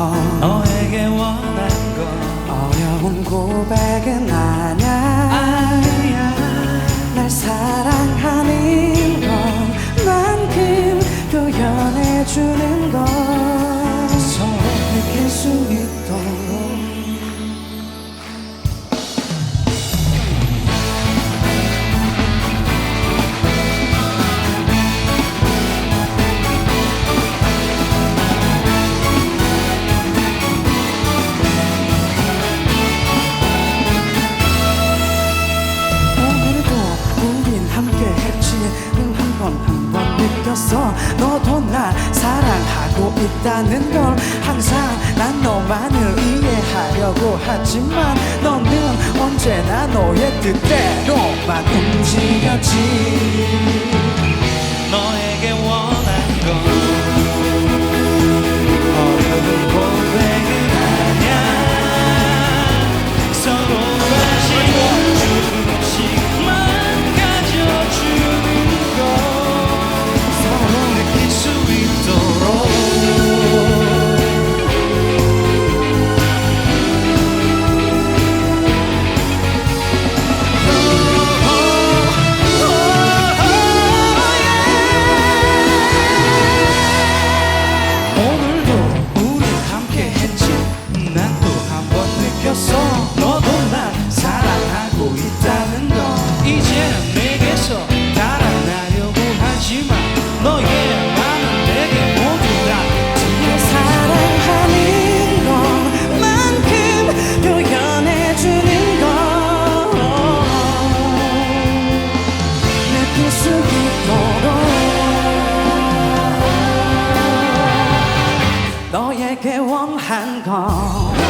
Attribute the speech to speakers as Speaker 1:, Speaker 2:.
Speaker 1: 건
Speaker 2: 너에게 원한 건
Speaker 1: 어려운 고백은 아 느꼈어 너도 날 사랑하고 있다는 걸 항상 난 너만을 이해하려고 하지만 너는 언제나 너의 뜻대로만 움직였지
Speaker 2: 번 느꼈어. 너도 날 사랑하고 있다는 걸 이제는 내게서 달아나려고 하지만 너의 마음은 내게 모두
Speaker 1: 다날 사랑하는 것만큼 표현해주는 것 느낄 수 있도록 너에게 원한 건